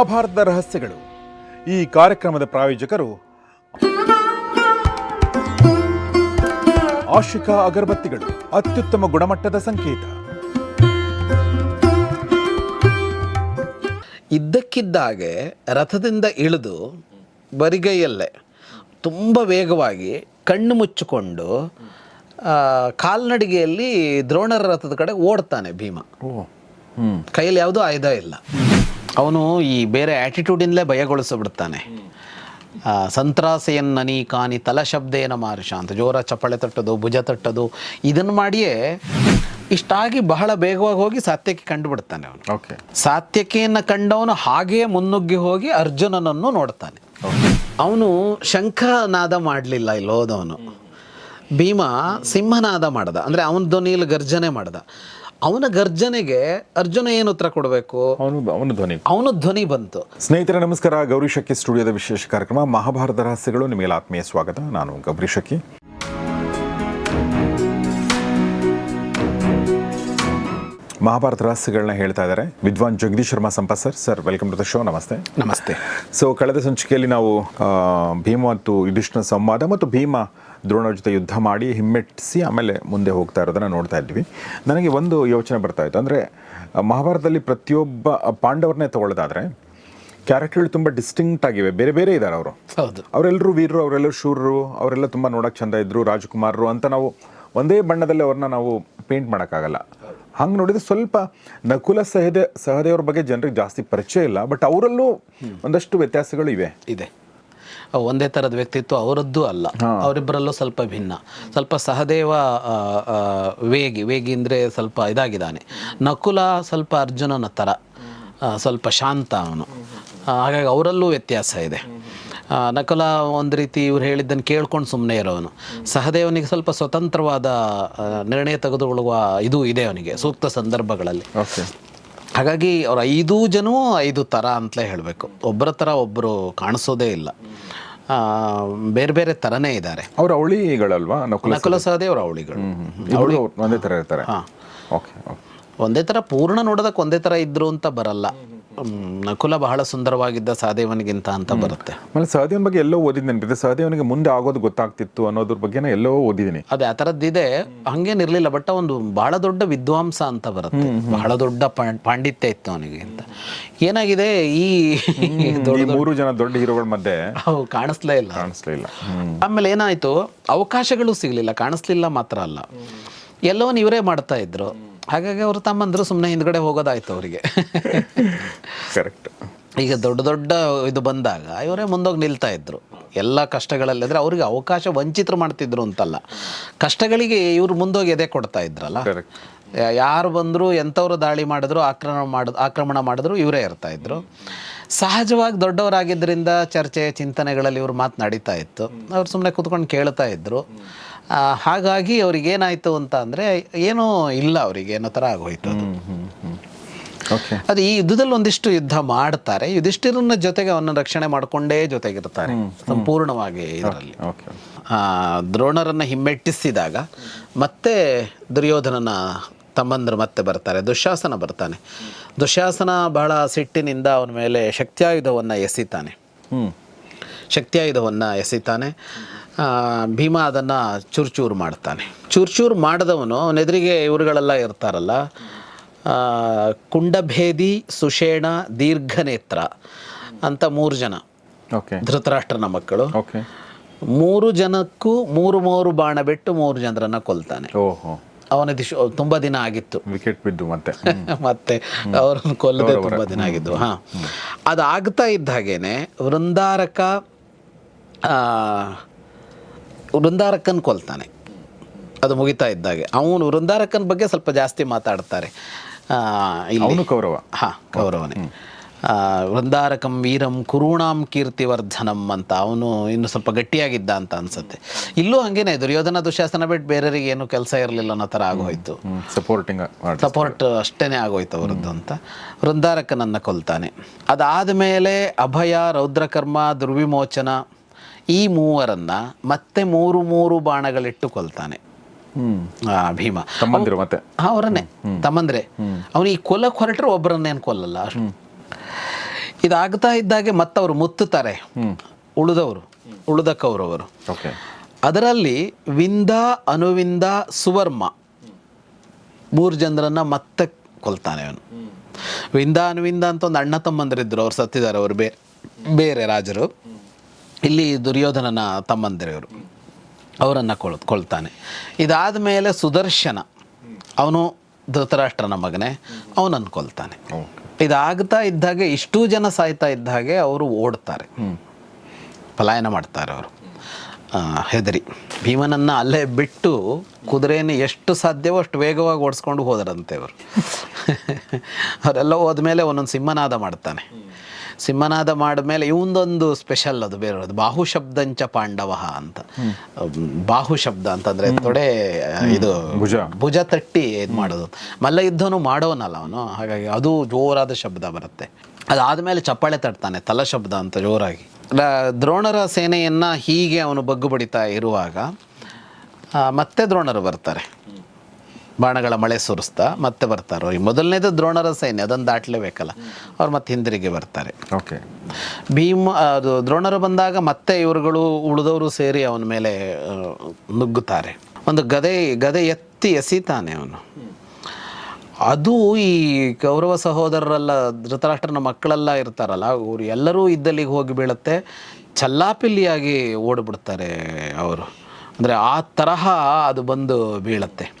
ಮಹಾಭಾರತದ ರಹಸ್ಯಗಳು. ಈ ಕಾರ್ಯಕ್ರಮದ ಪ್ರಾಯೋಜಕರು ಆಶಿಕಾ ಅಗರಬತ್ತಿಗಳು ಅತ್ಯುತ್ತಮ ಗುಣಮಟ್ಟದ ಸಂಕೇತ. ಇದ್ದಕ್ಕಿದ್ದಾಗೆ ರಥದಿಂದ ಇಳಿದು ಬರಿಗೈಯಲ್ಲೇ ತುಂಬ ವೇಗವಾಗಿ ಕಣ್ಣು ಮುಚ್ಚಿಕೊಂಡು ಆ, ಕಾಲ್ನಡಿಗೆಯಲ್ಲಿ ದ್ರೋಣರ ರಥದ ಕಡೆ ಓಡ್ತಾನೆ ಭೀಮ. ಕೈಯಲ್ಲಿ ಯಾವುದೂ ಆಯುಧ ಇಲ್ಲ. ಅವನು ಈ ಬೇರೆ ಆ್ಯಟಿಟ್ಯೂಡಿಂದಲೇ ಭಯಗೊಳಿಸಿಬಿಡ್ತಾನೆ. ಆ, ಸಂತ್ರಾಸೆಯನ್ನನಿ ಕಾನಿ ತಲಶಬ್ದೇನ ಮಾರುಷ ಅಂತ ಜೋರ ಚಪ್ಪಳೆ ತಟ್ಟೋದು ಭುಜ ತಟ್ಟೋದು ಇದನ್ನು ಮಾಡಿಯೇ ಇಷ್ಟಾಗಿ ಬಹಳ ಬೇಗವಾಗಿ ಹೋಗಿ ಸಾತ್ಯಕ್ಕೆ ಕಂಡುಬಿಡ್ತಾನೆ ಅವನು. ಓಕೆ. ಸಾತ್ಯಕೆಯನ್ನು ಕಂಡವನು ಹಾಗೆಯೇ ಮುನ್ನುಗ್ಗಿ ಹೋಗಿ ಅರ್ಜುನನನ್ನು ನೋಡ್ತಾನೆ. ಅವನು ಶಂಖನಾದ ಮಾಡಲಿಲ್ಲ ಇಲ್ಲಿ ಹೋದವನು. ಭೀಮ ಸಿಂಹನಾದ ಮಾಡ್ದ ಅಂದರೆ ಅವನ ಧ್ವನಿಯಲ್ಲಿ ಗರ್ಜನೆ ಮಾಡ್ದ. ಅವನ ಗರ್ಜನೆಗೆ ಅರ್ಜುನ ಏನು ಉತ್ತರ ಕೊಡಬೇಕು? ಅವನು ಅವನು ಧ್ವನಿ. ಅವನ ಧ್ವನಿ ಬಂತು. ಸ್ನೇಹಿತರೆ ನಮಸ್ಕಾರ. ಗೌರಿ ಶಕ್ಕಿ ಸ್ಟುಡಿಯೋದ ವಿಶೇಷ ಕಾರ್ಯಕ್ರಮ ಮಹಾಭಾರತ ರಹಸ್ಯಗಳು. ನಿಮಗೆ ಆತ್ಮೀಯ ಸ್ವಾಗತ. ನಾನು ಗೌರಿ ಶಕ್ಕಿ ಮಹಾಭಾರತ ರಹಸ್ಯಗಳನ್ನ ಹೇಳ್ತಾ ಇದ್ದಾರೆ. ವಿದ್ವಾನ್ Jagadish Sharma Sampath sir sir welcome to the show ನಮಸ್ತೆ. ನಮಸ್ತೆ. ಸೊ ಕಳೆದ ಸಂಚಿಕೆಯಲ್ಲಿ ನಾವು ಭೀಮ ಮತ್ತು ಯುಧಿಷ್ಠನ ಸಂವಾದ ಮತ್ತು ಭೀಮ ದ್ರೋಣ ಜೊತೆ ಯುದ್ಧ ಮಾಡಿ ಹಿಮ್ಮೆಟ್ಟಿಸಿ ಆಮೇಲೆ ಮುಂದೆ ಹೋಗ್ತಾ ಇರೋದನ್ನು ನೋಡ್ತಾ ಇದ್ವಿ. ನನಗೆ ಒಂದು ಯೋಚನೆ ಬರ್ತಾ ಇತ್ತು. ಅಂದರೆ ಮಹಾಭಾರತದಲ್ಲಿ ಪ್ರತಿಯೊಬ್ಬ ಪಾಂಡವರನ್ನೇ ತಗೊಳ್ಳೋದಾದರೆ ಕ್ಯಾರೆಕ್ಟರ್ಗಳು ತುಂಬ ಡಿಸ್ಟಿಂಕ್ಟ್ ಆಗಿವೆ. ಬೇರೆ ಬೇರೆ ಇದ್ದಾರೆ ಅವರು. ಹೌದು. ಅವರೆಲ್ಲರೂ ವೀರರು ಅವರೆಲ್ಲರೂ ಶೂರರು ಅವರೆಲ್ಲ ತುಂಬ ನೋಡೋಕೆ ಚಂದ ಇದ್ದರು ರಾಜಕುಮಾರರು ಅಂತ ನಾವು ಒಂದೇ ಬಣ್ಣದಲ್ಲಿ ಅವ್ರನ್ನ ನಾವು ಪೇಂಟ್ ಮಾಡೋಕ್ಕಾಗಲ್ಲ. ಹಂಗೆ ನೋಡಿದ್ರೆ ಸ್ವಲ್ಪ ನಕುಲ ಸಹದೇ ಸಹದೇವ್ರ ಬಗ್ಗೆ ಜನರಿಗೆ ಜಾಸ್ತಿ ಪರಿಚಯ ಇಲ್ಲ ಬಟ್ ಅವರಲ್ಲೂ ಒಂದಷ್ಟು ವ್ಯತ್ಯಾಸಗಳು ಇವೆ. ಇದೆ. ಒಂದೇ ಥರದ ವ್ಯಕ್ತಿತ್ವ ಅವರದ್ದು ಅಲ್ಲ. ಅವರಿಬ್ಬರಲ್ಲೂ ಸ್ವಲ್ಪ ಭಿನ್ನ. ಸ್ವಲ್ಪ ಸಹದೇವ ವೇಗಿ ವೇಗಿ ಅಂದರೆ ಸ್ವಲ್ಪ ಇದಾಗಿದ್ದಾನೆ. ನಕುಲ ಸ್ವಲ್ಪ ಅರ್ಜುನನ ಥರ ಸ್ವಲ್ಪ ಶಾಂತ ಅವನು. ಹಾಗಾಗಿ ಅವರಲ್ಲೂ ವ್ಯತ್ಯಾಸ ಇದೆ. ನಕುಲ ಒಂದು ರೀತಿ ಇವ್ರು ಹೇಳಿದ್ದನ್ನು ಕೇಳ್ಕೊಂಡು ಸುಮ್ಮನೆ ಇರೋನು. ಸಹದೇವನಿಗೆ ಸ್ವಲ್ಪ ಸ್ವತಂತ್ರವಾದ ನಿರ್ಣಯ ತೆಗೆದುಕೊಳ್ಳುವ ಇದು ಇದೆ ಅವನಿಗೆ ಸೂಕ್ತ ಸಂದರ್ಭಗಳಲ್ಲಿ. ಓಕೆ. ಹಾಗಾಗಿ ಅವ್ರು ಐದು ಜನವೂ ಐದು ಥರ ಅಂತಲೇ ಹೇಳಬೇಕು. ಒಬ್ಬರ ಥರ ಒಬ್ಬರು ಕಾಣಿಸೋದೇ ಇಲ್ಲ. ಬೇರೆ ಬೇರೆ ಥರನೇ ಇದ್ದಾರೆ. ಅವ್ರ ಅವಳಿಗಳಲ್ವಾ? ನಕುಲ ಸಹದೇವ್ರ ಅವಳಿಗಳು. ಒಂದೇ ಥರ ಇರ್ತಾರೆ? ಹಾಂ. ಓಕೆ ಒಂದೇ ಥರ ಪೂರ್ಣ ನೋಡೋದಕ್ಕೆ ಒಂದೇ ಥರ ಇದ್ರು ಅಂತ ಬರಲ್ಲ. ನಕುಲ ಬಹಳ ಸುಂದರವಾಗಿದ್ದ ಸಹದೇವನಿಗಿಂತ ಅಂತ ಬರುತ್ತೆ. ಆಮೇಲೆ ಸಹದೇವನ ಬಗ್ಗೆ ಎಲ್ಲೋ ಓದಿದ್ ನೆನಪಿದೆ ಸಹದೇವನಿಗೆ ಮುಂದೆ ಆಗೋದು ಗೊತ್ತಾಗ್ತಿತ್ತು ಅನ್ನೋದ್ರ ಬಗ್ಗೆ ಎಲ್ಲೋ ಓದಿದ್ದೀನಿ. ಅದೇ ಆ ಥರದ್ದಿದೆ ಹಂಗೇನಿರಲಿಲ್ಲ ಬಟ್ ಒಂದು ಬಹಳ ದೊಡ್ಡ ವಿದ್ವಾಂಸ ಅಂತ ಬರುತ್ತೆ. ಬಹಳ ದೊಡ್ಡ ಪಾಂಡ್- ಪಾಂಡಿತ್ಯ ಇತ್ತು ಅವನಿಗೆ ಅಂತ. ಏನಾಗಿದೆ ಈ ಈ ಮೂರು ಜನ ದೊಡ್ಡ ಹೀರೋಗಳ ಮಧ್ಯೆ ಅವು ಕಾಣಿಸ್ಲೇ ಇಲ್ಲ. ಕಾಣಿಸ್ಲೇ ಇಲ್ಲ. ಆಮೇಲೆ ಏನಾಯ್ತು ಅವಕಾಶಗಳು ಸಿಗಲಿಲ್ಲ ಕಾಣಿಸ್ಲಿಲ್ಲ ಮಾತ್ರ ಅಲ್ಲ. ಎಲ್ಲವನ್ನ ಇವರೇ ಮಾಡ್ತಾ ಇದ್ರು. ಹಾಗಾಗಿ ಅವರು ತಮ್ಮಂದ್ರು ಸುಮ್ಮನೆ ಹಿಂದ್ಗಡೆ ಹೋಗೋದಾಯ್ತು ಅವರಿಗೆ. ಕರೆಕ್ಟ್ ಈಗ ದೊಡ್ಡ ದೊಡ್ಡ ಇದು ಬಂದಾಗ ಇವರೇ ಮುಂದೋಗಿ ನಿಲ್ತಾ ಇದ್ರು. ಎಲ್ಲ ಕಷ್ಟಗಳಲ್ಲಿ ಅಂದರೆ ಅವ್ರಿಗೆ ಅವಕಾಶ ವಂಚಿತರು ಮಾಡ್ತಿದ್ರು ಅಂತಲ್ಲ. ಕಷ್ಟಗಳಿಗೆ ಇವ್ರು ಮುಂದೋಗಿ ಎದೆ ಕೊಡ್ತಾ ಇದ್ರಲ್ಲ. ಯಾರು ಬಂದರೂ ಎಂಥವ್ರು ದಾಳಿ ಮಾಡಿದ್ರು ಆಕ್ರಮಣ ಮಾಡ ಆಕ್ರಮಣ ಮಾಡಿದ್ರು ಇವರೇ ಇರ್ತಾ ಇದ್ರು. ಸಹಜವಾಗಿ ದೊಡ್ಡವರಾಗಿದ್ದರಿಂದ ಚರ್ಚೆ ಚಿಂತನೆಗಳಲ್ಲಿ ಇವ್ರು ನಡೀತಾ ಇತ್ತು. ಅವ್ರು ಸುಮ್ಮನೆ ಕೂತ್ಕೊಂಡು ಕೇಳ್ತಾ ಇದ್ರು. ಹಾಗಾಗಿ ಅವ್ರಿಗೇನಾಯಿತು ಅಂತ ಅಂದರೆ ಏನೂ ಇಲ್ಲ ಅವರಿಗೆ ಏನೋ ಥರ ಆಗೋಯ್ತು ಅದು. ಓಕೆ ಅದು ಈ ಯುದ್ಧದಲ್ಲಿ ಒಂದಿಷ್ಟು ಯುದ್ಧ ಮಾಡ್ತಾರೆ. ಯುಧಿಷ್ಠಿರನ ಜೊತೆಗೆ ಅವನ ರಕ್ಷಣೆ ಮಾಡಿಕೊಂಡೇ ಜೊತೆಗಿರ್ತಾರೆ ಸಂಪೂರ್ಣವಾಗಿ ಇದರಲ್ಲಿ. ಓಕೆ ಆ, ದ್ರೋಣರನ್ನ ಹಿಮ್ಮೆಟ್ಟಿಸಿದಾಗ ಮತ್ತೆ ದುರ್ಯೋಧನನ ತಮ್ಮಂದರು ಮತ್ತೆ ಬರ್ತಾರೆ ದುಶಾಸನ ಬರ್ತಾನೆ. ದುಶಾಸನ ಬಹಳ ಸಿಟ್ಟಿನಿಂದ ಅವನ ಮೇಲೆ ಶಕ್ತಿಯಾಯುಧವನ್ನು ಎಸಿತಾನೆ. ಹ್ಮ್. ಶಕ್ತಿಯಾಯುಧವನ್ನು ಎಸಿತಾನೆ. ಭೀಮ ಅದನ್ನು ಚೂರ್ಚೂರು ಮಾಡ್ತಾನೆ. ಚೂರ್ಚೂರು ಮಾಡಿದವನು ಅವನೆದುರಿಗೆ ಇವರುಗಳೆಲ್ಲ ಇರ್ತಾರಲ್ಲ ಕುಂಡಭೇದಿ ಸುಷೇಣ ದೀರ್ಘನೇತ್ರ ಅಂತ ಮೂರು ಜನ. ಓಕೆ. ಧೃತರಾಷ್ಟ್ರನ ಮಕ್ಕಳು. ಓಕೆ. ಮೂರು ಜನಕ್ಕೂ ಮೂರು ಮೂರು ಬಾಣ ಬಿಟ್ಟು ಮೂರು ಜನರನ್ನ ಕೊಲ್ತಾನೆ. ಓಹೋ. ಅವನ ದಿಶ ತುಂಬ ದಿನ ಆಗಿತ್ತು. ವಿಕೆಟ್ ಬಿದ್ದು ಮತ್ತೆ. ಮತ್ತೆ ಅವ್ರನ್ನ ಕೊಲ್ಲದೆ ತುಂಬ ದಿನ ಆಗಿದ್ದು ಹಾ. ಅದಾಗ್ತಾ ಇದ್ದ ಹಾಗೇನೆ ವೃಂದಾರಕ ಆ, ವೃಂದಾರಕನ್ ಕೊಲ್ತಾನೆ. ಅದು ಮುಗಿತಾ ಇದ್ದಾಗೆ. ಅವನು ವೃಂದಾರಕ್ಕನ ಬಗ್ಗೆ ಸ್ವಲ್ಪ ಜಾಸ್ತಿ ಮಾತಾಡ್ತಾರೆ. ಅವನು ಕೌರವ. ಹಾ ಕೌರವನೇ. ವೃಂದಾರಕಂ ವೀರಂ ಕುರುಣಾಂ ಕೀರ್ತಿವರ್ಧನಂ ಅಂತ ಅವನು ಇನ್ನು ಸ್ವಲ್ಪ ಗಟ್ಟಿಯಾಗಿದ್ದ ಅಂತ ಅನ್ಸುತ್ತೆ. ಇಲ್ಲೂ ಹಂಗೇನೆ ದುರ್ಯೋಧನ ದುಶಾಸನ ಬಿಟ್ಟು ಬೇರೆಯವರಿಗೆ ಏನು ಕೆಲಸ ಇರಲಿಲ್ಲ ಅನ್ನೋ ಥರ ಆಗೋಯ್ತು. ಸಪೋರ್ಟಿಂಗ್ ಸಪೋರ್ಟ್ ಅಷ್ಟೇ ಆಗೋಯ್ತು ಅವರದ್ದು ಅಂತ. ವೃಂದಾರಕನನ್ನು ಕೊಲ್ತಾನೆ. ಅದಾದ ಮೇಲೆ ಅಭಯ ರೌದ್ರಕರ್ಮ ದುರ್ವಿಮೋಚನ ಈ ಮೂವರನ್ನ ಮತ್ತೆ ಮೂರು ಮೂರು ಬಾಣಗಳಿಟ್ಟು ಕೊಲ್ತಾನೆ ಭೀಮ. ತಮ್ಮಂದಿರು ಮತ್ತೆ. ಅವರನ್ನೇ. ತಮ್ಮಂದ್ರೆ. ಅವನು ಈ ಕೊಲ್ಲಕ್ಕೆ ಹೊರಟ್ರೆ ಒಬ್ಬರನ್ನೇನು ಕೊಲ್ಲಲ್ಲ? ಅಷ್ಟು. ಇದಾಗ್ತಾ ಇದ್ದಾಗೆ ಮತ್ತವರು ಮುತ್ತುತ್ತಾರೆ. ಉಳಿದವರು. ಉಳಿದ ಕೌರವರು ಅದರಲ್ಲಿ ವಿಂದ ಅನುವಿಂದ ಸುವರ್ಮ ಮೂರು ಜನರನ್ನ ಮತ್ತೆ ಕೊಲ್ತಾನೆ ಅವನು. ವಿಂದ ಅನುವಿಂದ ಅಂತ ಒಂದು ಅಣ್ಣ ತಮ್ಮಂದ್ರಿದ್ರು. ಅವ್ರು ಸತ್ತಿದ್ದಾರೆ. ಅವರು ಬೇರೆ ಬೇರೆ ರಾಜರು. ಇಲ್ಲಿ ದುರ್ಯೋಧನನ ತಮ್ಮಂದಿರವರು ಅವರನ್ನು ಕೊಳ್ ಕೊಳ್ತಾನೆ. ಇದಾದ ಮೇಲೆ ಸುದರ್ಶನ ಅವನು ಧೃತರಾಷ್ಟ್ರನ ಮಗನೇ ಅವನನ್ನು ಕೊಲ್ತಾನೆ. ಇದಾಗ್ತಾ ಇದ್ದಾಗೆ ಇಷ್ಟೂ ಜನ ಸಾಯ್ತಾ ಇದ್ದಾಗೆ ಅವರು ಓಡ್ತಾರೆ. ಪಲಾಯನ ಮಾಡ್ತಾರೆ ಅವರು. ಹೆದರಿ. ಭೀಮನನ್ನು ಅಲ್ಲೇ ಬಿಟ್ಟು ಕುದುರೆಯನ್ನು ಎಷ್ಟು ಸಾಧ್ಯವೋ ಅಷ್ಟು ವೇಗವಾಗಿ ಓಡಿಸ್ಕೊಂಡು ಹೋದರಂತೆ ಅವರು ಅವರೆಲ್ಲ ಹೋದ್ಮೇಲೆ ಒಂದೊಂದು ಸಿಂಹನಾದ ಮಾಡ್ತಾನೆ. ಸಿಂಹನಾದ ಮಾಡಿದ್ಮೇಲೆ ಇವೊಂದೊಂದು ಸ್ಪೆಷಲ್ ಅದು ಬೇರೆ ಅದು ಬಾಹು ಶಬ್ದಂಚ ಪಾಂಡವ ಅಂತ. ಬಾಹು ಶಬ್ದ ಅಂತಂದ್ರೆ ತೊಡೆ ಇದು ಭುಜ. ಭುಜ ತಟ್ಟಿ ಇದು ಮಾಡೋದು. ಮಲ್ಲ ಯುದ್ಧನೂ ಮಾಡೋನಲ್ಲ ಅವನು. ಹಾಗಾಗಿ ಅದು ಜೋರಾದ ಶಬ್ದ ಬರುತ್ತೆ. ಅದಾದಮೇಲೆ ಚಪ್ಪಾಳೆ ತಟ್ತಾನೆ ತಲ ಶಬ್ದ ಅಂತ ಜೋರಾಗಿ. ದ್ರೋಣರ ಸೇನೆಯನ್ನ ಹೀಗೆ ಅವನು ಬಗ್ಗು ಬಡಿತಾ ಇರುವಾಗ ಮತ್ತೆ ದ್ರೋಣರು ಬರ್ತಾರೆ. ಬಾಣಗಳ ಮಳೆ ಸುರಿಸ್ತಾ ಮತ್ತೆ ಬರ್ತಾರೆ. ಈ ಮೊದಲನೇದು ದ್ರೋಣರ ಸೈನ್ಯ ಅದನ್ನು ದಾಟಲೇಬೇಕಲ್ಲ. ಅವ್ರು ಮತ್ತೆ ಹಿಂದಿರುಗಿ ಬರ್ತಾರೆ. ಓಕೆ. ಭೀಮ ಅದು ದ್ರೋಣರು ಬಂದಾಗ ಮತ್ತೆ ಇವರುಗಳು ಉಳಿದವರು ಸೇರಿ ಅವನ ಮೇಲೆ ನುಗ್ಗುತ್ತಾರೆ. ಒಂದು ಗದೆ ಗದೆ ಎತ್ತಿ ಎಸಿತಾನೆ ಅವನು. ಅದು ಈ ಕೌರವ ಸಹೋದರರೆಲ್ಲ ಧೃತರಾಷ್ಟ್ರನ ಮಕ್ಕಳೆಲ್ಲ ಇರ್ತಾರಲ್ಲ ಅವರು ಎಲ್ಲರೂ ಇದ್ದಲ್ಲಿಗೆ ಹೋಗಿ ಬೀಳುತ್ತೆ ಚಲ್ಲಾಪಿಲ್ಲಿಯಾಗಿ ಓಡಿಬಿಡ್ತಾರೆ ಅವರು. ಅಂದರೆ ಆ ತರಹ ಅದು ಬಂದು ಬೀಳುತ್ತೆ.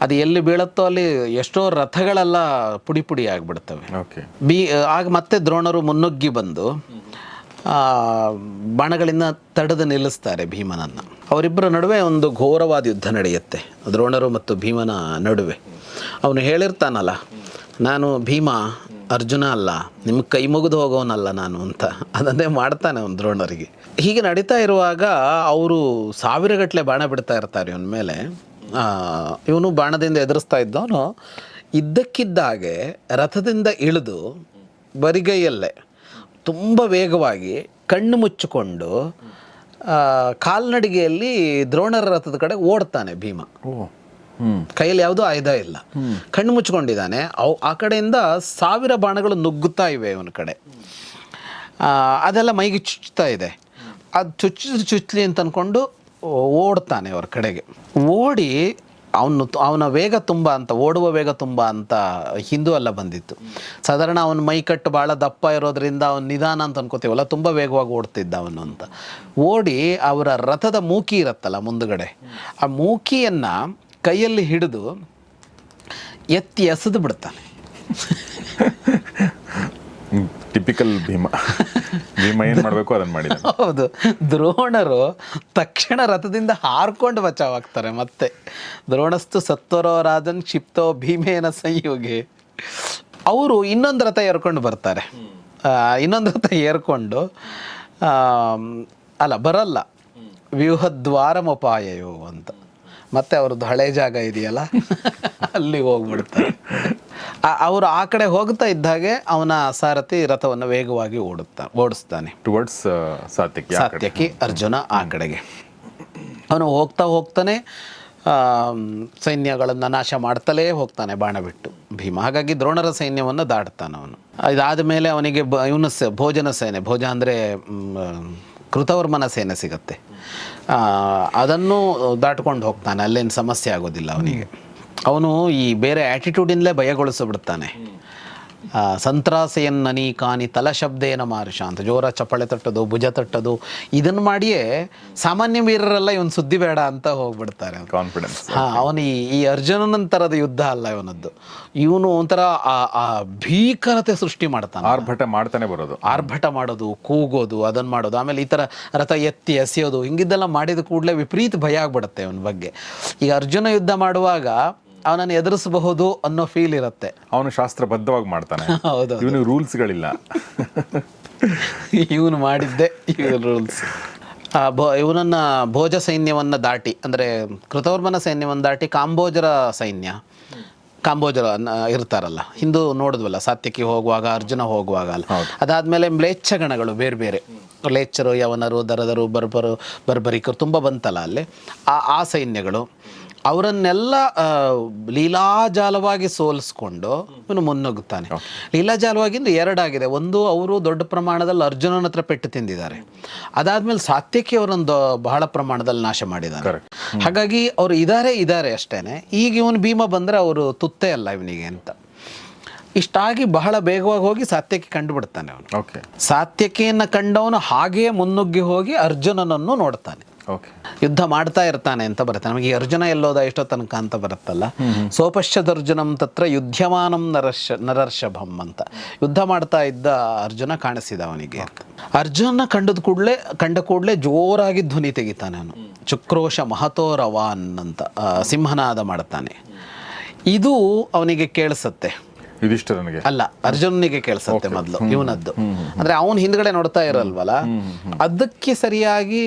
ಅದು ಎಲ್ಲಿ ಬೀಳುತ್ತೋ ಅಲ್ಲಿ ಎಷ್ಟೋ ರಥಗಳೆಲ್ಲ ಪುಡಿ ಪುಡಿ ಆಗಿಬಿಡ್ತವೆ. ಓಕೆ. ಬಿ ಆಗ ಮತ್ತೆ ದ್ರೋಣರು ಮುನ್ನುಗ್ಗಿ ಬಂದು ಬಾಣಗಳಿಂದ ತಡೆದು ನಿಲ್ಲಿಸ್ತಾರೆ ಭೀಮನನ್ನು. ಅವರಿಬ್ಬರ ನಡುವೆ ಒಂದು ಘೋರವಾದ ಯುದ್ಧ ನಡೆಯುತ್ತೆ. ದ್ರೋಣರು ಮತ್ತು ಭೀಮನ ನಡುವೆ. ಅವನು ಹೇಳಿರ್ತಾನಲ್ಲ ನಾನು ಭೀಮ ಅರ್ಜುನ ಅಲ್ಲ ನಿಮ್ಗೆ ಕೈ ಮುಗಿದು ಹೋಗೋನಲ್ಲ ನಾನು ಅಂತ. ಅದನ್ನೇ ಮಾಡ್ತಾನೆ ಅವನು ದ್ರೋಣರಿಗೆ. ಹೀಗೆ ನಡೀತಾ ಇರುವಾಗ ಅವರು ಸಾವಿರಗಟ್ಟಲೆ ಬಾಣ ಬಿಡ್ತಾ ಇರ್ತಾರೆ ಅವನ ಮೇಲೆ. ಇವನು ಬಾಣದಿಂದ ಎದುರಿಸ್ತಾ ಇದ್ದವನು ಇದ್ದಕ್ಕಿದ್ದಾಗೆ ರಥದಿಂದ ಇಳಿದು ಬರಿಗೈಯಲ್ಲೇ ತುಂಬ ವೇಗವಾಗಿ ಕಣ್ಣು ಮುಚ್ಚಿಕೊಂಡು ಕಾಲ್ನಡಿಗೆಯಲ್ಲಿ ದ್ರೋಣರ ರಥದ ಕಡೆ ಓಡ್ತಾನೆ ಭೀಮ. ಕೈಯಲ್ಲಿ ಯಾವುದೂ ಆಯುಧ ಇಲ್ಲ. ಕಣ್ಣು ಮುಚ್ಚಿಕೊಂಡಿದ್ದಾನೆ. ಅವು ಆ ಕಡೆಯಿಂದ ಸಾವಿರ ಬಾಣಗಳು ನುಗ್ಗುತ್ತಾ ಇವೆ ಇವನ ಕಡೆ. ಅದೆಲ್ಲ ಮೈಗೆ ಚುಚ್ಚುತ್ತಾ ಇದೆ. ಅದು ಚುಚ್ಚು ಚುಚ್ಚಲಿ ಅಂತ ಅಂದ್ಕೊಂಡು ಓಡ್ತಾನೆ ಅವ್ರ ಕಡೆಗೆ. ಓಡಿ ಅವನು ಅವನ ವೇಗ ತುಂಬ ಅಂತ, ಓಡುವ ವೇಗ ತುಂಬ ಅಂತ ಹಿಂದೂ ಎಲ್ಲ ಬಂದಿತ್ತು. ಸಾಧಾರಣ ಅವನ ಮೈಕಟ್ಟು ಭಾಳ ದಪ್ಪ ಇರೋದ್ರಿಂದ ಅವನು ನಿಧಾನ ಅಂತ ಅನ್ಕೋತೀವಲ್ಲ, ತುಂಬ ವೇಗವಾಗಿ ಓಡ್ತಿದ್ದ ಅವನು ಅಂತ. ಓಡಿ ಅವರ ರಥದ ಮೂಕಿ ಇರತ್ತಲ್ಲ ಮುಂದುಗಡೆ, ಆ ಮೂಕಿಯನ್ನು ಕೈಯಲ್ಲಿ ಹಿಡಿದು ಎತ್ತಿ ಎಸೆದು ಬಿಡ್ತಾನೆ. ಟಿಪಿಕಲ್ ಭೀಮ. ಭೀಮ ಏನು ಮಾಡಬೇಕು ಅದನ್ನು ಮಾಡಿದ ಹೌದು. ದ್ರೋಣರು ತಕ್ಷಣ ರಥದಿಂದ ಹಾರ್ಕೊಂಡು ಬಚಾವಾಗ್ತಾರೆ ಮತ್ತೆ. ದ್ರೋಣಸ್ತು ಸತ್ತೋರೋ ರಾಜನ್ ಕ್ಷಿಪ್ತೋ ಭೀಮೇನ ಸಂಯೋಗಿ. ಅವರು ಇನ್ನೊಂದು ರಥ ಏರ್ಕೊಂಡು ಬರ್ತಾರೆ. ಇನ್ನೊಂದು ರಥ ಏರ್ಕೊಂಡು ಅಲ್ಲ, ಬರಲ್ಲ. ವ್ಯೂಹದ್ವಾರಮಪಾಯಯೋ ಅಂತ. ಮತ್ತೆ ಅವ್ರದ್ದು ಹಳೆ ಜಾಗ ಇದೆಯಲ್ಲ? ಅಲ್ಲಿ ಹೋಗ್ಬಿಡ್ತಾರೆ. ಅವರು ಆ ಕಡೆ ಹೋಗ್ತಾ ಇದ್ದಾಗೆ ಅವನ ಸಾರಥಿ ರಥವನ್ನು ವೇಗವಾಗಿ ಓಡುತ್ತಾ ಓಡಿಸ್ತಾನೆ. ಟುವರ್ಡ್ಸ್ ಸಾತ್ಯಕಿ ಸಾತ್ಯಕಿ ಅರ್ಜುನ ಆ ಕಡೆಗೆ. ಅವನು ಹೋಗ್ತಾ ಹೋಗ್ತಾನೆ ಸೈನ್ಯಗಳನ್ನು ನಾಶ ಮಾಡ್ತಲೇ ಹೋಗ್ತಾನೆ ಬಾಣ ಬಿಟ್ಟು. ಭೀಮ ಹಾಗಾಗಿ ದ್ರೋಣರ ಸೈನ್ಯವನ್ನು ದಾಟ್ತಾನೆ ಅವನು. ಇದಾದ ಮೇಲೆ ಅವನಿಗೆ ಬ ಇವನು ಸ ಭೋಜನ ಸೇನೆ ಭೋಜ ಅಂದರೆ ಕೃತವರ್ಮನ ಸೇನೆ ಸಿಗತ್ತೆ. ಅದನ್ನು ದಾಟ್ಕೊಂಡು ಹೋಗ್ತಾನೆ ಅಲ್ಲೇನು ಸಮಸ್ಯೆ ಆಗೋದಿಲ್ಲ ಅವನಿಗೆ. ಅವನು ಈ ಬೇರೆ ಆ್ಯಟಿಟ್ಯೂಡಿಂದಲೇ ಭಯಗೊಳಿಸಿಬಿಡ್ತಾನೆ. ಆ, ಸಂತ್ರಾಸೆಯನ್ನನಿ ಕಾನಿ ತಲಶಬ್ದೇನ ಮಾರುಷ ಅಂತ ಜೋರ ಚಪ್ಪಳೆ ತಟ್ಟೋದು ಭುಜ ತಟ್ಟೋದು ಇದನ್ನು ಮಾಡಿಯೇ ಸಾಮಾನ್ಯ ವೀರರೆಲ್ಲ ಇವನು ಸುದ್ದಿ ಬೇಡ ಅಂತ ಹೋಗ್ಬಿಡ್ತಾರೆ. ಕಾನ್ಫಿಡೆನ್ಸ್ ಹಾಂ ಅವನು ಈ ಈ ಅರ್ಜುನನಂತರದ ಯುದ್ಧ ಅಲ್ಲ ಇವನದ್ದು. ಇವನು ಒಂಥರ ಆ ಆ ಭೀಕರತೆ ಸೃಷ್ಟಿ ಮಾಡ್ತಾನೆ. ಆರ್ಭಟ ಮಾಡ್ತಾನೆ ಬರೋದು. ಆರ್ಭಟ ಮಾಡೋದು ಕೂಗೋದು ಅದನ್ನು ಮಾಡೋದು ಆಮೇಲೆ ಈ ಥರ ರಥ ಎತ್ತಿ ಎಸೆಯೋದು ಹಿಂಗಿದ್ದೆಲ್ಲ ಮಾಡಿದ ಕೂಡಲೇ ವಿಪರೀತ ಭಯ ಆಗ್ಬಿಡುತ್ತೆ ಇವನ ಬಗ್ಗೆ. ಈಗ ಅರ್ಜುನ ಯುದ್ಧ ಮಾಡುವಾಗ ಅವನನ್ನು ಎದುರಿಸಬಹುದು ಅನ್ನೋ ಫೀಲ್ ಇರುತ್ತೆ. ಅವನು ಶಾಸ್ತ್ರಬದ್ಧವಾಗಿ ಮಾಡ್ತಾನೆ. ಹೌದು ಇವನು ರೂಲ್ಸ್ಗಳಿಲ್ಲ ಇವನು ಮಾಡಿದ್ದೆ ಇವನು ರೂಲ್ಸ್ ಇವನನ್ನ ಭೋಜ ಸೈನ್ಯವನ್ನು ದಾಟಿ ಅಂದರೆ ಕೃತವರ್ಮನ ಸೈನ್ಯವನ್ನು ದಾಟಿ ಕಾಂಬೋಜರ ಸೈನ್ಯ ಕಾಂಬೋಜರ ಇರ್ತಾರಲ್ಲ ಹಿಂದೂ ನೋಡಿದ್ವಲ್ಲ ಸಾತ್ಯಕಿ ಹೋಗುವಾಗ ಅರ್ಜುನ ಹೋಗುವಾಗ ಅಲ್ಲ. ಅದಾದಮೇಲೆ ಮ್ಲೇಚ್ಛ ಗಣಗಳು ಬೇರೆ ಬೇರೆ ಮ್ಲೇಚ್ಛರು ಯವನರು ದರದರು ಬರ್ಬರು ಬರ್ಬರಿಕರು ತುಂಬ ಬಂತಲ್ಲ ಅಲ್ಲಿ. ಆ ಆ ಸೈನ್ಯಗಳು ಅವರನ್ನೆಲ್ಲ ಲೀಲಾಜಾಲವಾಗಿ ಸೋಲಿಸ್ಕೊಂಡು ಇವನು ಮುನ್ನುಗ್ಗುತ್ತಾನೆ. ಲೀಲಾಜಾಲವಾಗಿ ಎರಡಾಗಿದೆ. ಒಂದು ಅವರು ದೊಡ್ಡ ಪ್ರಮಾಣದಲ್ಲಿ ಅರ್ಜುನನ ಹತ್ರ ಪೆಟ್ಟು ತಿಂದಿದ್ದಾರೆ ಅದಾದ್ಮೇಲೆ ಸಾತ್ಯಕಿ ಅವರೊಂದು ಬಹಳ ಪ್ರಮಾಣದಲ್ಲಿ ನಾಶ ಮಾಡಿದ್ದಾರೆ ಹಾಗಾಗಿ ಅವರು ಇದಾರೆ ಇದಾರೆ ಅಷ್ಟೇನೆ. ಈಗ ಇವನು ಭೀಮ ಬಂದ್ರೆ ಅವರು ತುತ್ತೆ ಅಲ್ಲ ಇವನಿಗೆ ಅಂತ. ಇಷ್ಟಾಗಿ ಬಹಳ ಬೇಗವಾಗಿ ಹೋಗಿ ಸಾತ್ಯಕಿ ಕಂಡುಬಿಡ್ತಾನೆ ಅವನು. ಸಾತ್ಯಕಿಯನ್ನು ಕಂಡವನು ಹಾಗೆಯೇ ಮುನ್ನುಗ್ಗಿ ಹೋಗಿ ಅರ್ಜುನನನ್ನು ನೋಡ್ತಾನೆ. ಯುದ್ಧ ಮಾಡ್ತಾ ಇರ್ತಾನೆ ಅಂತ ಬರುತ್ತೆ. ನಮಗೆ ಅರ್ಜುನ ಎಲ್ಲೋದ ಎಷ್ಟೋ ತನಕ ಅಂತ ಬರುತ್ತಲ್ಲ? ಸೋಪಶ್ಯದರ್ಜುನಂ ತತ್ರ ಯುದ್ಧಮಾನಂ ನರರ್ಷ ನರರ್ಷಭಂ ಅಂತ. ಯುದ್ಧ ಮಾಡ್ತಾ ಇದ್ದ ಅರ್ಜುನ ಕಾಣಿಸಿದ ಅವನಿಗೆ. ಅರ್ಜುನ ಕಂಡದ ಕೂಡಲೇ ಕಂಡ ಕೂಡಲೇ ಜೋರಾಗಿ ಧ್ವನಿ ತೆಗಿತಾನೆ ಅವನು. ಚುಕ್ರೋಶ ಮಹತೋ ರವಾನ್ ಅಂತ ಸಿಂಹನಾದ ಮಾಡ್ತಾನೆ. ಇದು ಅವನಿಗೆ ಕೇಳಿಸತ್ತೆ. ಅಲ್ಲ ಅರ್ಜುನನಿಗೆ ಕೇಳಿಸುತ್ತೆ ಮೊದಲು ಇವನದ್ದು. ಅಂದ್ರೆ ಅವನ್ ಹಿಂದ್ಗಡೆ ನೋಡ್ತಾ ಇರಲ್ವಲ್ಲ? ಅದಕ್ಕೆ ಸರಿಯಾಗಿ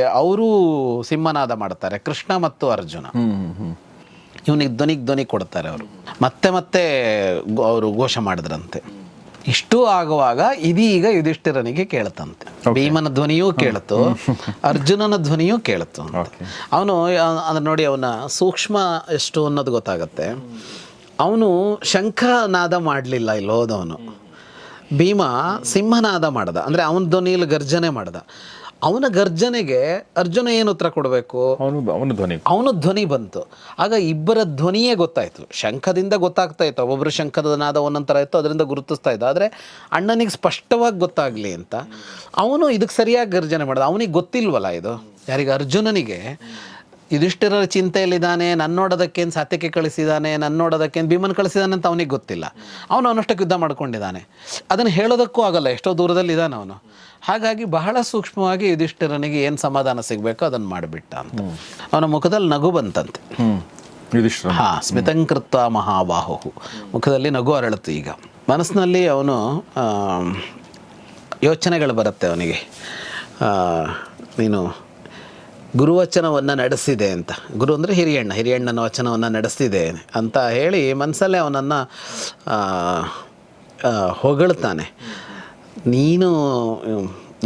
ಅವರು ಸಿಂಹನಾದ ಮಾಡ್ತಾರೆ ಕೃಷ್ಣ ಮತ್ತು ಅರ್ಜುನ. ಇವನಿಗೆ ಧ್ವನಿಗೆ ಧ್ವನಿ ಕೊಡ್ತಾರೆ ಅವರು. ಮತ್ತೆ ಮತ್ತೆ ಅವರು ಘೋಷ ಮಾಡಿದ್ರಂತೆ. ಇಷ್ಟು ಆಗುವಾಗ ಇದೀಗ ಯುಧಿಷ್ಠಿರನಿಗೆ ಕೇಳತಂತೆ. ಭೀಮನ ಧ್ವನಿಯೂ ಕೇಳಿತು ಅರ್ಜುನನ ಧ್ವನಿಯೂ ಕೇಳಿತು ಅಂತ ಅವನು ಅಂದ್ರೆ ನೋಡಿ ಅವನ ಸೂಕ್ಷ್ಮ ಎಷ್ಟು ಅನ್ನೋದು ಗೊತ್ತಾಗತ್ತೆ. ಅವನು ಶಂಖನಾದ ಮಾಡಲಿಲ್ಲ ಇಲ್ಲಿ ಹೋದವನು. ಭೀಮ ಸಿಂಹನಾದ ಮಾಡ್ದ. ಅಂದರೆ ಅವನ ಧ್ವನಿಯಲ್ಲಿ ಗರ್ಜನೆ ಮಾಡ್ದ. ಅವನ ಗರ್ಜನೆಗೆ ಅರ್ಜುನ ಏನು ಉತ್ತರ ಕೊಡಬೇಕು? ಅವನು ಅವನು ಧ್ವನಿ. ಅವನ ಧ್ವನಿ ಬಂತು. ಆಗ ಇಬ್ಬರ ಧ್ವನಿಯೇ ಗೊತ್ತಾಯ್ತು. ಶಂಖದಿಂದ ಗೊತ್ತಾಗ್ತಾ ಇತ್ತು. ಒಬ್ಬೊಬ್ಬರು ಶಂಖದ ನಾದ ಒಂದೊಂಥರ ಇತ್ತು ಅದರಿಂದ ಗುರುತಿಸ್ತಾ ಇದ್ದ. ಆದರೆ ಅಣ್ಣನಿಗೆ ಸ್ಪಷ್ಟವಾಗಿ ಗೊತ್ತಾಗಲಿ ಅಂತ ಅವನು ಇದಕ್ಕೆ ಸರಿಯಾಗಿ ಗರ್ಜನೆ ಮಾಡ್ದ. ಅವನಿಗೆ ಗೊತ್ತಿಲ್ವಲ್ಲ ಇದು? ಯಾರಿಗೆ? ಅರ್ಜುನನಿಗೆ. ಇದಿಷ್ಟರ ಚಿಂತೆಯಲ್ಲಿದ್ದಾನೆ ನನ್ನ ನೋಡೋದಕ್ಕೇನು ಸಾತ್ಯಕ್ಕೆ ಕಳಿಸಿದ್ದಾನೆ ನನ್ನ ನೋಡೋದಕ್ಕೇನು ಭೀಮನ್ ಕಳಿಸಿದ್ದಾನೆ ಅಂತ ಅವನಿಗೆ ಗೊತ್ತಿಲ್ಲ. ಅವನು ಅವನಷ್ಟಕ್ಕೆ ಯುದ್ಧ ಮಾಡ್ಕೊಂಡಿದ್ದಾನೆ. ಅದನ್ನು ಹೇಳೋದಕ್ಕೂ ಆಗಲ್ಲ ಎಷ್ಟೋ ದೂರದಲ್ಲಿ ಇದ್ದಾನೆ ಅವನು. ಹಾಗಾಗಿ ಬಹಳ ಸೂಕ್ಷ್ಮವಾಗಿ ಯುಧಿಷ್ಠಿರನಿಗೆ ಏನು ಸಮಾಧಾನ ಸಿಗಬೇಕೋ ಅದನ್ನು ಮಾಡಿಬಿಟ್ಟ ಅಂತ. ಅವನ ಮುಖದಲ್ಲಿ ನಗು ಬಂತಂತೆ. ಹಾ ಸ್ಮಿತಂಕೃತ್ವ ಮಹಾಬಾಹು ಮುಖದಲ್ಲಿ ನಗು ಅರಳಿತು ಈಗ. ಮನಸ್ಸಿನಲ್ಲಿ ಅವನು ಯೋಚನೆಗಳು ಬರುತ್ತೆ ಅವನಿಗೆ. ನೀನು ಗುರುವಚನವನ್ನು ನಡೆಸಿದೆ ಅಂತ. ಗುರು ಅಂದರೆ ಹಿರಿಯಣ್ಣ, ಹಿರಿಯಣ್ಣನ ವಚನವನ್ನು ನಡೆಸ್ತಿದೆ ಅಂತ ಹೇಳಿ ಮನಸ್ಸಲ್ಲೇ ಅವನನ್ನು ಹೊಗಳ್ತಾನೆ. ನೀನು,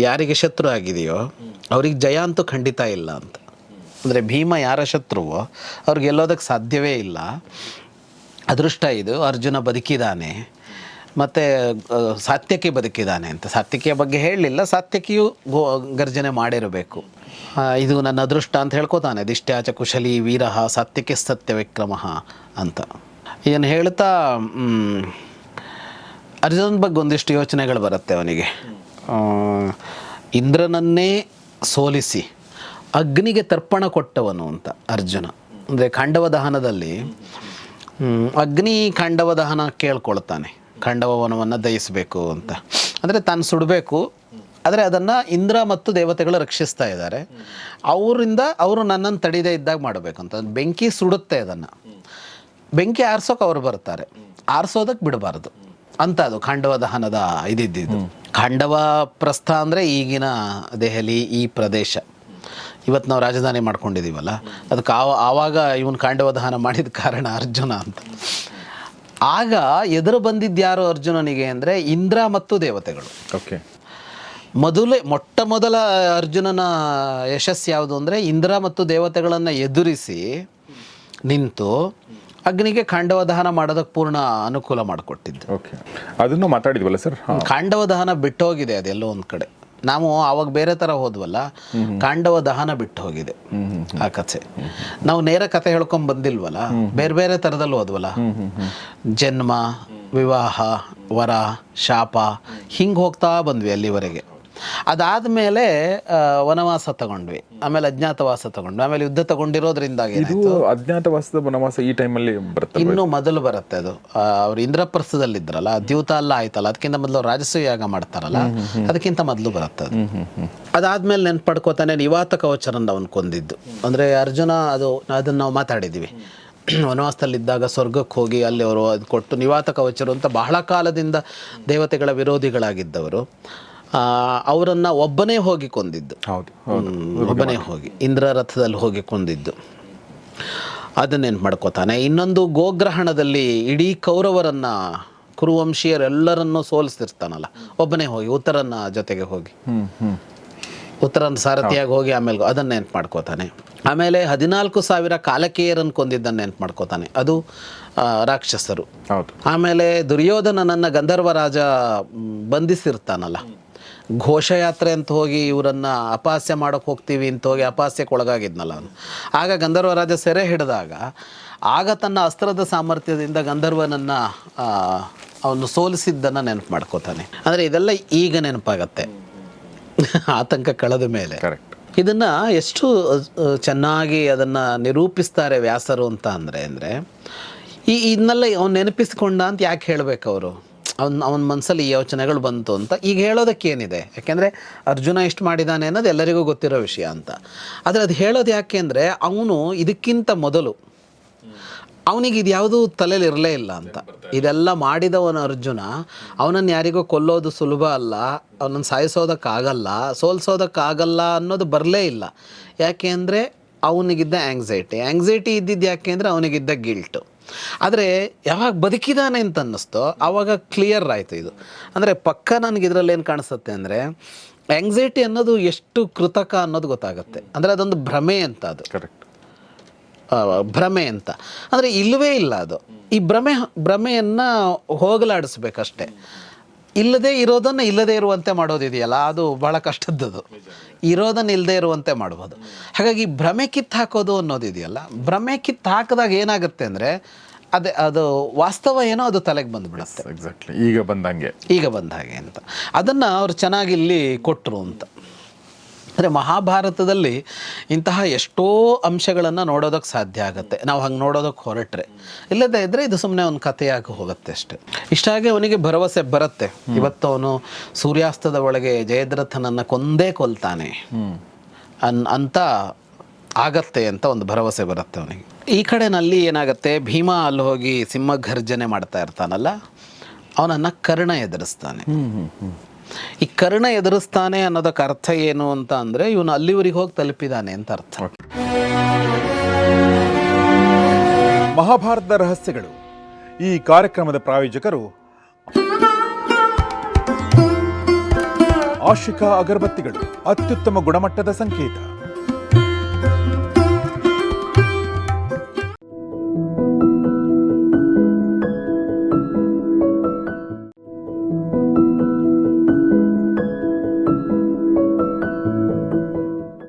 ಯಾರಿಗೆ ಶತ್ರು ಆಗಿದೆಯೋ ಅವ್ರಿಗೆ ಜಯ ಅಂತೂ ಖಂಡಿತ ಇಲ್ಲ ಅಂತ. ಅಂದರೆ ಭೀಮ ಯಾರ ಶತ್ರುವೋ ಅವ್ರಿಗೆ ಗೆಲ್ಲೋದಕ್ಕೆ ಸಾಧ್ಯವೇ ಇಲ್ಲ. ಅದೃಷ್ಟ ಇದು, ಅರ್ಜುನ ಬದುಕಿದ್ದಾನೆ ಮತ್ತು ಸಾತ್ಯಕಿ ಬದುಕಿದ್ದಾನೆ ಅಂತ. ಸಾತ್ಯಕಿಯ ಬಗ್ಗೆ ಹೇಳಲಿಲ್ಲ, ಸಾತ್ಯಕಿಯು ಗೋ, ಗರ್ಜನೆ ಮಾಡಿರಬೇಕು. ಇದು ನನ್ನ ಅದೃಷ್ಟ ಅಂತ ಹೇಳ್ಕೊತಾನೆ. ದಿಷ್ಟ್ಯಾಚ ಕುಶಲಿ ವೀರಃ ಸತ್ಯಕ್ಕೆ ಸತ್ಯ ವಿಕ್ರಮ ಅಂತ. ಏನು ಹೇಳ್ತಾ ಅರ್ಜುನ್ ಬಗ್ಗೆ ಒಂದಿಷ್ಟು ಯೋಚನೆಗಳು ಬರುತ್ತೆ ಅವನಿಗೆ. ಇಂದ್ರನನ್ನೇ ಸೋಲಿಸಿ ಅಗ್ನಿಗೆ ತರ್ಪಣ ಕೊಟ್ಟವನು ಅಂತ ಅರ್ಜುನ. ಅಂದರೆ ಖಂಡವ ದಹನದಲ್ಲಿ ಅಗ್ನಿ ಖಂಡವ ದಹನ ಕೇಳ್ಕೊಳ್ತಾನೆ. ಖಂಡವನವನ್ನು ದಯಿಸಬೇಕು ಅಂತ. ಅಂದರೆ ತಾನು ಸುಡಬೇಕು ಆದರೆ ಅದನ್ನು ಇಂದ್ರ ಮತ್ತು ದೇವತೆಗಳು ರಕ್ಷಿಸ್ತಾ ಇದ್ದಾರೆ. ಅವರಿಂದ ಅವರು ನನ್ನನ್ನು ತಡಿದೇ ಇದ್ದಾಗ ಮಾಡಬೇಕು ಅಂತ. ಬೆಂಕಿ ಸುಡುತ್ತೆ ಅದನ್ನು. ಬೆಂಕಿ ಆರಿಸೋಕೆ ಅವರು ಬರ್ತಾರೆ. ಆರಿಸೋದಕ್ಕೆ ಬಿಡಬಾರ್ದು. ಅಂತ ಅದು ಖಾಂಡವ ದಹನದ ಇದಿದ್ದು ಖಾಂಡವ ಪ್ರಸ್ಥ ಅಂದರೆ ಈಗಿನ ದೆಹಲಿ ಈ ಪ್ರದೇಶ. ಇವತ್ತು ನಾವು ರಾಜಧಾನಿ ಮಾಡ್ಕೊಂಡಿದ್ದೀವಲ್ಲ ಅದಕ್ಕೆ ಆವ ಆವಾಗ ಇವನು ಖಾಂಡವ ದಹನ ಮಾಡಿದ ಕಾರಣ ಅರ್ಜುನ ಅಂತ. ಆಗ ಎದುರು ಬಂದಿದ್ದು ಯಾರು ಅರ್ಜುನನಿಗೆ ಅಂದರೆ ಇಂದ್ರ ಮತ್ತು ದೇವತೆಗಳು. ಓಕೆ ಮೊದಲೇ ಮೊಟ್ಟ ಮೊದಲ ಅರ್ಜುನನ ಯಶಸ್ಸು ಯಾವುದು ಅಂದರೆ ಇಂದ್ರ ಮತ್ತು ದೇವತೆಗಳನ್ನು ಎದುರಿಸಿ ನಿಂತು ಅಗ್ನಿಗೆ ಖಾಂಡವ ದಹನ ಮಾಡೋದಕ್ಕೆ ಪೂರ್ಣ ಅನುಕೂಲ ಮಾಡಿಕೊಟ್ಟಿದ್ದು. ಓಕೆ. ಅದನ್ನು ಮಾತಾಡಿದ್ವಲ್ಲ ಸರ್? ಖಾಂಡವ ದಹನ ಬಿಟ್ಟು ಹೋಗಿದೆ ಅದೆಲ್ಲೋ ಒಂದು ಕಡೆ. ನಾವು ಆವಾಗ ಬೇರೆ ಥರ ಹೋದ್ವಲ್ಲ ಕಾಂಡವ ದಹನ ಬಿಟ್ಟು ಹೋಗಿದೆ ಆ ಕಥೆ. ನಾವು ನೇರ ಕಥೆ ಹೇಳ್ಕೊಂಡ್ ಬಂದಿಲ್ವಲ್ಲ ಬೇರೆ ಬೇರೆ ಥರದಲ್ಲಿ ಹೋದ್ವಲ್ಲ ಜನ್ಮ ವಿವಾಹ ವರ ಶಾಪ ಹಿಂಗೆ ಹೋಗ್ತಾ ಬಂದ್ವಿ ಅಲ್ಲಿವರೆಗೆ. ಅದಾದಮೇಲೆ ವನವಾಸ ತಗೊಂಡ್ವಿ. ಆಮೇಲೆ ಅಜ್ಞಾತವಾಸ ತಗೊಂಡ್ವಿ. ಆಮೇಲೆ ಯುದ್ಧ ತಗೊಂಡಿರೋದ್ರಿಂದ ಇದು ಅಜ್ಞಾತವಾಸದ ವನವಾಸ ಈ ಟೈಮಲ್ಲಿ ಬರುತ್ತೆ ಇನ್ನು ಮೊದಲು ಬರುತ್ತೆ ಅದು. ಅವ್ರು ಅವ್ರು ಇಂದ್ರಪ್ರಸ್ಥದಲ್ಲಿದ್ರಲ್ಲ ದ್ಯೂತ ಅಲ್ಲ ಆಯ್ತಲ್ಲ ಅದಕ್ಕಿಂತ ಮೊದಲು ರಾಜಸ್ವ ಯಾಗ ಮಾಡ್ತಾರಲ್ಲ ಅದಕ್ಕಿಂತ ಮೊದಲು ಬರುತ್ತೆ ಅದು. ಅದಾದ್ಮೇಲೆ ನೆನ್ಪಡ್ಕೋತಾನೆ ನಿವಾತ ಕವಚರಂದ ಅವನು ಕೊಂದಿದ್ದು. ಅಂದ್ರೆ ಅರ್ಜುನ ಅದು ಅದನ್ನ ನಾವು ಮಾತಾಡಿದ್ದೀವಿ. ವನವಾಸದಲ್ಲಿದ್ದಾಗ ಸ್ವರ್ಗಕ್ಕೆ ಹೋಗಿ ಅಲ್ಲಿ ಅವರು ಅದು ಕೊಟ್ಟು ನಿವಾತ ಕವಚರು ಅಂತ ಬಹಳ ಕಾಲದಿಂದ ದೇವತೆಗಳ ವಿರೋಧಿಗಳಾಗಿದ್ದವರು. ಅವರನ್ನು ಒಬ್ಬನೇ ಹೋಗಿ ಕೊಂದಿದ್ದು. ಒಬ್ಬನೇ ಹೋಗಿ. ಇಂದ್ರ ರಥದಲ್ಲಿ ಹೋಗಿ ಕೊಂದಿದ್ದು. ಅದನ್ನೇನು ಮಾಡ್ಕೋತಾನೆ? ಇನ್ನೊಂದು ಗೋಗ್ರಹಣದಲ್ಲಿ ಇಡೀ ಕೌರವರನ್ನ ಕುರುವಂಶೀಯರೆಲ್ಲರನ್ನೂ ಸೋಲಿಸ್ತಿರ್ತಾನಲ್ಲ. ಒಬ್ಬನೇ ಹೋಗಿ ಉತ್ತರನ ಜೊತೆಗೆ ಹೋಗಿ. ಉತ್ತರನ್ ಸಾರಥಿಯಾಗಿ ಹೋಗಿ ಆಮೇಲೆ ಅದನ್ನ ನೆನ್ಪು ಮಾಡ್ಕೋತಾನೆ? ಆಮೇಲೆ ಹದಿನಾಲ್ಕು ಸಾವಿರ ಕಾಲಕೇಯರನ್ನು ಕೊಂದಿದ್ದನ್ನು ನೆನ್ಪು ಮಾಡ್ಕೋತಾನೆ? ಅದು ರಾಕ್ಷಸರು. ಆಮೇಲೆ ದುರ್ಯೋಧನನನ್ನ ಗಂಧರ್ವ ರಾಜ ಬಂಧಿಸಿರ್ತಾನಲ್ಲ. ಘೋಷಯಾತ್ರೆ ಅಂತ ಹೋಗಿ ಇವರನ್ನು ಅಪಾಸ್ಯ ಮಾಡೋಕೆ ಹೋಗ್ತೀವಿ ಅಂತ ಹೋಗಿ ಅಪಾಸ್ಯಕ್ಕೆ ಒಳಗಾಗಿದ್ನಲ್ಲ ಅವನು. ಆಗ ಗಂಧರ್ವ ರಾಜ ಸೆರೆ ಹಿಡಿದಾಗ ಆಗ ತನ್ನ ಅಸ್ತ್ರದ ಸಾಮರ್ಥ್ಯದಿಂದ ಗಂಧರ್ವನನ್ನ ಅವನು ಸೋಲಿಸಿದ್ದನ್ನು ನೆನಪು ಮಾಡ್ಕೋತಾನೆ. ಅಂದರೆ ಇದೆಲ್ಲ ಈಗ ನೆನಪಾಗತ್ತೆ. ಆತಂಕ ಕಳೆದ ಮೇಲೆ. ಕರೆಕ್ಟ್ ಇದನ್ನ ಎಷ್ಟು ಚೆನ್ನಾಗಿ ಅದನ್ನ ನಿರೂಪಿಸ್ತಾರೆ ವ್ಯಾಸರು ಅಂತ ಅಂದ್ರೆ ಅಂದರೆ ಈ ಇದನ್ನೆಲ್ಲ ಅವ್ನು ನೆನಪಿಸ್ಕೊಂಡ ಅಂತ ಯಾಕೆ ಹೇಳಬೇಕು ಅವರು? ಅವ್ನ, ಅವನ ಮನಸ್ಸಲ್ಲಿ ಈ ಯೋಚನೆಗಳು ಬಂತು ಅಂತ ಈಗ ಹೇಳೋದಕ್ಕೆ ಏನಿದೆ ಯಾಕೆಂದರೆ ಅರ್ಜುನ ಇಷ್ಟು ಮಾಡಿದ್ದಾನೆ ಅನ್ನೋದು ಎಲ್ಲರಿಗೂ ಗೊತ್ತಿರೋ ವಿಷಯ ಅಂತ. ಆದರೆ ಅದು ಹೇಳೋದು ಯಾಕೆ ಅಂದರೆ ಅವನು ಇದಕ್ಕಿಂತ ಮೊದಲು ಅವನಿಗೆ ಇದು ಯಾವುದೂ ತಲೆಯಲ್ಲಿ ಇರಲೇ ಇಲ್ಲ ಅಂತ. ಇದೆಲ್ಲ ಮಾಡಿದವನು ಅರ್ಜುನ. ಅವನನ್ನು ಯಾರಿಗೂ ಕೊಲ್ಲೋದು ಸುಲಭ ಅಲ್ಲ, ಅವನನ್ನು ಸಾಯಿಸೋದಕ್ಕಾಗಲ್ಲ, ಸೋಲ್ಸೋದಕ್ಕಾಗಲ್ಲ ಅನ್ನೋದು ಬರಲೇ ಇಲ್ಲ. ಯಾಕೆ ಅಂದರೆ ಅವನಿಗಿದ್ದ ಆ್ಯಂಗ್ಸೈಟಿ ಆ್ಯಂಗ್ಸೈಟಿ ಇದ್ದಿದ್ದು ಯಾಕೆ ಅಂದರೆ ಅವನಿಗಿದ್ದ ಗಿಲ್ಟು ಆದರೆ ಯಾವಾಗ ಬದುಕಿದಾನೆ ಅಂತ ಅನ್ನಿಸ್ತೋ ಆವಾಗ ಕ್ಲಿಯರ್ ಆಯಿತು ಇದು. ಅಂದರೆ ಪಕ್ಕ ನನಗೆ ಇದರಲ್ಲಿ ಏನು ಕಾಣಿಸುತ್ತೆ ಅಂದರೆ ಆ್ಯಂಗ್ಸೈಟಿ ಅನ್ನೋದು ಎಷ್ಟು ಕೃತಕ ಅನ್ನೋದು ಗೊತ್ತಾಗುತ್ತೆ. ಅಂದರೆ ಅದೊಂದು ಭ್ರಮೆ ಅಂತ ಅದು. ಕರೆಕ್ಟ್ ಭ್ರಮೆ ಅಂತ. ಅಂದರೆ ಇಲ್ಲವೇ ಇಲ್ಲ ಅದು. ಈ ಭ್ರಮೆ ಭ್ರಮೆಯನ್ನು ಹೋಗಲಾಡಿಸ್ಬೇಕಷ್ಟೆ. ಇಲ್ಲದೆ ಇರೋದನ್ನು ಇಲ್ಲದೆ ಇರುವಂತೆ ಮಾಡೋದಿದೆಯಲ್ಲ ಅದು ಭಾಳ ಕಷ್ಟದ್ದದು. ಇರೋದನ್ನು ಇಲ್ಲದೆ ಇರುವಂತೆ ಮಾಡ್ಬೋದು. ಹಾಗಾಗಿ ಭ್ರಮೆ ಕಿತ್ತು ಹಾಕೋದು ಅನ್ನೋದಿದೆಯಲ್ಲ ಭ್ರಮೆ ಕಿತ್ತು ಹಾಕಿದಾಗ ಏನಾಗುತ್ತೆ ಅಂದರೆ ಅದೇ ಅದು ವಾಸ್ತವ ಏನೋ ಅದು ತಲೆಗೆ ಬಂದುಬಿಡುತ್ತೆ. ಎಕ್ಸಾಕ್ಟ್ಲಿ ಈಗ ಬಂದಂಗೆ. ಈಗ ಬಂದ ಹಾಗೆ ಅಂತ. ಅದನ್ನು ಅವ್ರು ಚೆನ್ನಾಗಿ ಇಲ್ಲಿ ಕೊಟ್ಟರು ಅಂತ. ಅಂದರೆ ಮಹಾಭಾರತದಲ್ಲಿ ಇಂತಹ ಎಷ್ಟೋ ಅಂಶಗಳನ್ನು ನೋಡೋದಕ್ಕೆ ಸಾಧ್ಯ ಆಗುತ್ತೆ. ನಾವು ಹಂಗೆ ನೋಡೋದಕ್ಕೆ ಹೊರಟ್ರೆ. ಇಲ್ಲದೇ ಇದ್ದರೆ ಇದು ಸುಮ್ಮನೆ ಒಂದು ಕಥೆಯಾಗಿ ಹೋಗುತ್ತೆ ಅಷ್ಟೆ. ಇಷ್ಟಾಗಿ ಅವನಿಗೆ ಭರವಸೆ ಬರುತ್ತೆ. ಇವತ್ತು ಅವನು ಸೂರ್ಯಾಸ್ತದ ಒಳಗೆ ಜಯದ್ರಥನನ್ನು ಕೊಂದೇ ಕೊಲ್ತಾನೆ. ಅನ್ ಅಂತ ಆಗತ್ತೆ ಅಂತ ಒಂದು ಭರವಸೆ ಬರುತ್ತೆ ಅವನಿಗೆ. ಈ ಕಡೆನಲ್ಲಿ ಏನಾಗುತ್ತೆ? ಭೀಮ ಅಲ್ಲಿ ಹೋಗಿ ಸಿಂಹ ಘರ್ಜನೆ ಮಾಡ್ತಾ ಇರ್ತಾನಲ್ಲ? ಅವನನ್ನು ಕರ್ಣ ಎದುರಿಸ್ತಾನೆ. ಈ ಕರ್ಣ ಎದುರಿಸ್ತಾನೆ ಅನ್ನೋದಕ್ಕೆ ಅರ್ಥ ಏನು ಅಂತ ಅಂದರೆ ಇವನು ಅಲ್ಲಿವರೆಗೆ ಹೋಗಿ ತಲುಪಿದಾನೆ ಅಂತ ಅರ್ಥ. ಮಹಾಭಾರತದ ರಹಸ್ಯಗಳು. ಈ ಕಾರ್ಯಕ್ರಮದ ಪ್ರಾಯೋಜಕರು ಆಶಿಕಾ ಅಗರಬತ್ತಿಗಳು, ಅತ್ಯುತ್ತಮ ಗುಣಮಟ್ಟದ ಸಂಕೇತ.